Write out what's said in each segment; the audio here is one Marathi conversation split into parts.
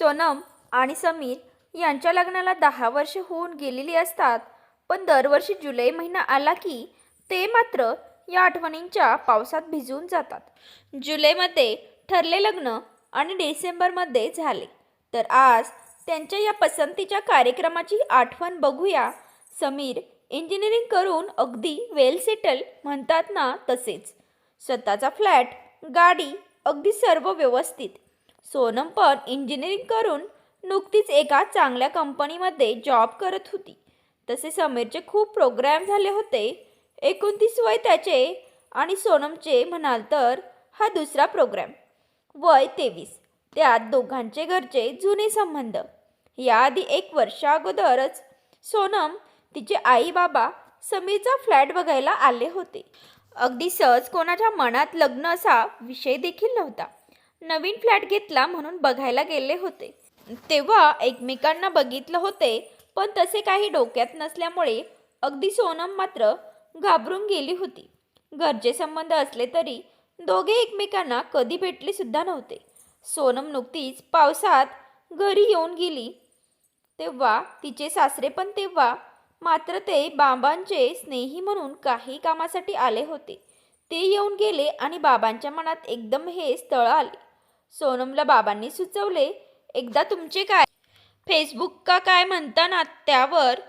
सोनम आणि समीर यांच्या लग्नाला दहा वर्ष होऊन गेलेली असतात. पण दरवर्षी जुलै महिना आला की ते मात्र या आठवणींच्या पावसात भिजून जातात. जुलैमध्ये ठरले लग्न आणि डिसेंबरमध्ये झाले. तर आज त्यांच्या या पसंतीच्या कार्यक्रमाची आठवण बघूया. समीर इंजिनिअरिंग करून अगदी वेल सेटल म्हणतात ना तसेच. स्वतःचा फ्लॅट गाडी अगदी सर्व व्यवस्थित सोनम पण इंजिनिअरिंग करून नुकतीच एका चांगल्या कंपनीमध्ये जॉब करत होती. तसे समीरचे खूप प्रोग्राम झाले होते. एकोणतीस वय त्याचे आणि सोनमचे म्हणाल तर हा दुसरा प्रोग्राम वय तेवीस. त्यात दोघांचे घरचे जुने संबंध. याआधी एक वर्षा अगोदरच सोनम तिचे आई बाबा समीरचा फ्लॅट बघायला आले होते. अगदी सहज कोणाच्या मनात लग्न असा विषय देखील नव्हता. नवीन फ्लॅट घेतला म्हणून बघायला गेले होते. तेव्हा एकमेकांना बघितलं होते पण तसे काही डोक्यात नसल्यामुळे अगदी सोनम मात्र घाबरून गेली होती. घरचे संबंध असले तरी दोघे एकमेकांना कधी भेटले सुद्धा नव्हते. सोनम नुकतीच पावसात घरी येऊन गेली. तेव्हा तिचे सासरे पण तेव्हा मात्र ते बाबांचे स्नेही म्हणून काही कामासाठी आले होते. ते येऊन गेले आणि बाबांच्या मनात एकदम हे स्थळ आले. सोनमला बाबांनी सुचवले एकदा तुमचे काय? फेसबुक का काय म्हणताना त्यावर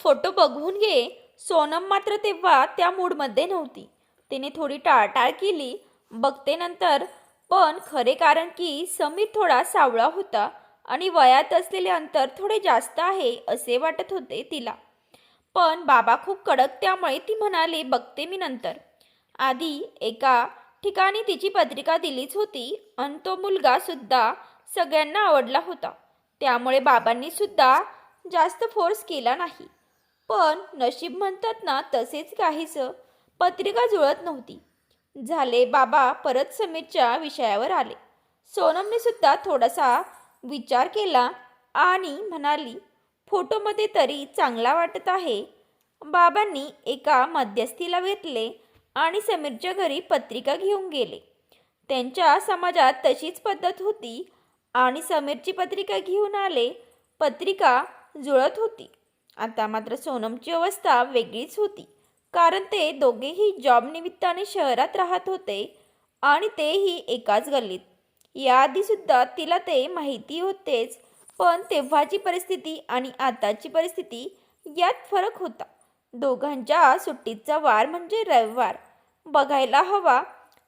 फोटो बघून घे. सोनम मात्र तेव्हा त्या मूडमध्ये नव्हती. तिने थोडी टाळटाळ केली. बघते नंतर पण खरे कारण की समीर थोडा सावळा होता आणि वयात असलेले अंतर थोडे जास्त आहे असे वाटत होते तिला. पण बाबा खूप कडक त्यामुळे ती म्हणाली बघते मी नंतर. आधी एका ठिकाणी तिची पत्रिका दिलीच होती आणि तो मुलगा सुद्धा सगळ्यांना आवडला होता. त्यामुळे बाबांनी सुद्धा जास्त फोर्स केला नाही. पण नशीब म्हणतात ना तसेच काहीसं. पत्रिका जुळत नव्हती. झाले बाबा परत समीरच्या विषयावर आले. सोनमने सुद्धा थोडासा विचार केला आणि म्हणाली फोटोमध्ये तरी चांगला वाटत आहे. बाबांनी एका मध्यस्थीला घेतले आणि समीरच्या घरी पत्रिका घेऊन गेले. त्यांच्या समाजात तशीच पद्धत होती आणि समीरची पत्रिका घेऊन आले पत्रिका जुळत होती. आता मात्र सोनमची अवस्था वेगळीच होती. कारण ते दोघेही जॉब निमित्ताने शहरात राहत होते आणि तेही एकाच गल्लीत. याआधीसुद्धा तिला ते माहिती होतेच पण तेव्हाची परिस्थिती आणि आताची परिस्थिती यात फरक होता. दोघांच्या सुट्टीचा वार म्हणजे रविवार. बघायला हवा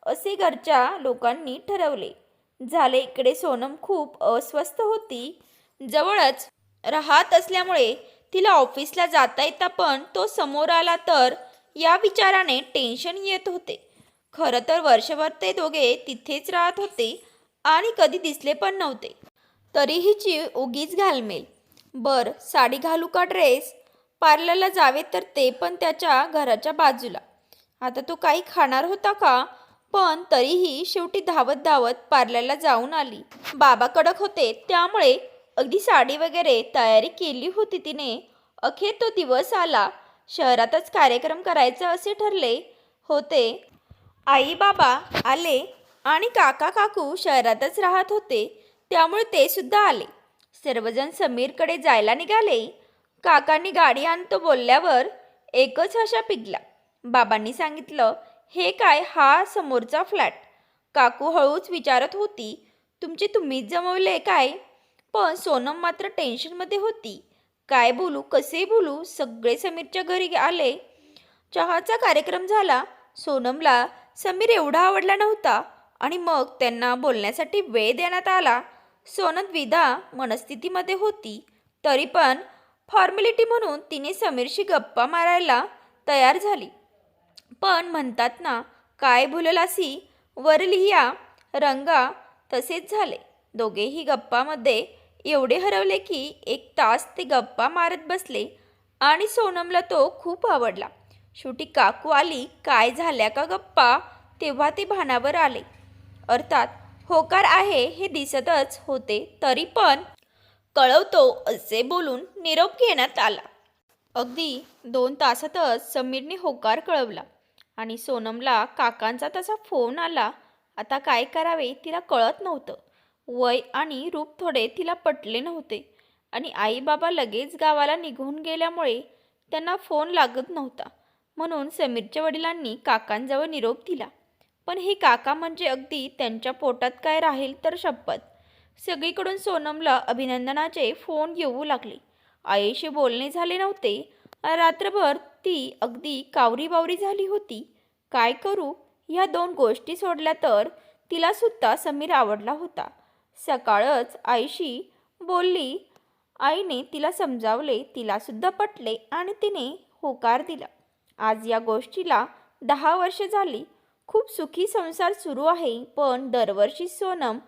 असे घरच्या लोकांनी ठरवले. झाले इकडे सोनम खूप अस्वस्थ होती. जवळच राहत असल्यामुळे तिला ऑफिसला जाता येता पण तो समोर आला तर या विचाराने टेन्शन येत होते. खरं तर वर्षभर ते दोघे तिथेच राहत होते आणि कधी दिसले पण नव्हते. तरीही जीव उगीच घालमेल. बर साडी घालू का ड्रेस? पार्लरला जावे तर ते पण त्याच्या घराच्या बाजूला. आता तो काही खाणार होता का? पण तरीही शेवटी धावत धावत पार्लरला जाऊन आली. बाबा कडक होते त्यामुळे अगदी साडी वगैरे तयारी केली होती तिने. अखेर तो दिवस आला. शहरातच कार्यक्रम करायचा असे ठरले होते. आई बाबा आले आणि काका काकू शहरातच राहत होते. त्यामुळे ते सुद्धा आले. सर्वजण समीरकडे जायला निघाले. काकांनी गाडी आणतो बोलल्यावर एकच हशा पिघला बाबांनी सांगितलं हे काय? हा समोरचा फ्लॅट. काकू हळूच विचारत होती तुमची तुम्हीच जमवले काय? पण सोनम मात्र टेन्शनमध्ये होती. काय बोलू? कसे बोलू? सगळे समीरच्या घरी आले. चहाचा कार्यक्रम झाला. सोनमला समीर एवढा आवडला नव्हता आणि मग त्यांना बोलण्यासाठी वेळ देण्यात आला. सोनम विधा मनस्थितीमध्ये होती. तरी पण फॉर्मॅलिटी म्हणून तिने समीरशी गप्पा मारायला तयार झाली. पण म्हणतात ना काय भुललासी? वर रंगा तसेच झाले. दोघेही गप्पामध्ये एवढे हरवले की एक तास ते गप्पा मारत बसले आणि सोनमला तो खूप आवडला. शेवटी काकू आली काय झाल्या का गप्पा? तेव्हा ते भानावर आले. अर्थात होकार आहे हे दिसतच होते तरी पण कळवतो असे बोलून निरोप घेण्यात आला. अगदी दोन तासातच समीरने होकार कळवला आणि सोनमला काकांचा तसा फोन आला. आता काय करावे तिला कळत नव्हतं. वय आणि रूप थोडे तिला पटले नव्हते आणि आई बाबा लगेच गावाला निघून गेल्यामुळे त्यांना फोन लागत नव्हता. म्हणून समीरच्या वडिलांनी काकांजवळ निरोप दिला. पण हे काका म्हणजे अगदी त्यांच्या पोटात काय राहील तर शपथ. सगळीकडून सोनमला अभिनंदनाचे फोन येऊ लागले. आईशी बोलणे झाले नव्हते. रात्रभर ती अगदी कावरीबावरी झाली होती. काय करू? ह्या दोन गोष्टी सोडल्या तर तिला सुद्धा समीर आवडला होता. सकाळच आईशी बोलली आईने तिला समजावले तिलासुद्धा पटले आणि तिने होकार दिला. आज या गोष्टीला दहा वर्ष झाली. खूप सुखी संसार सुरू आहे पण दरवर्षी सोनम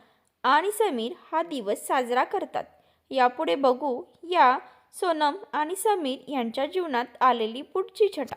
आणि समीर हा दिवस साजरा करतात. यापुढे बघू या सोनम आणि समीर यांच्या जीवनात आलेली पुढची छटा.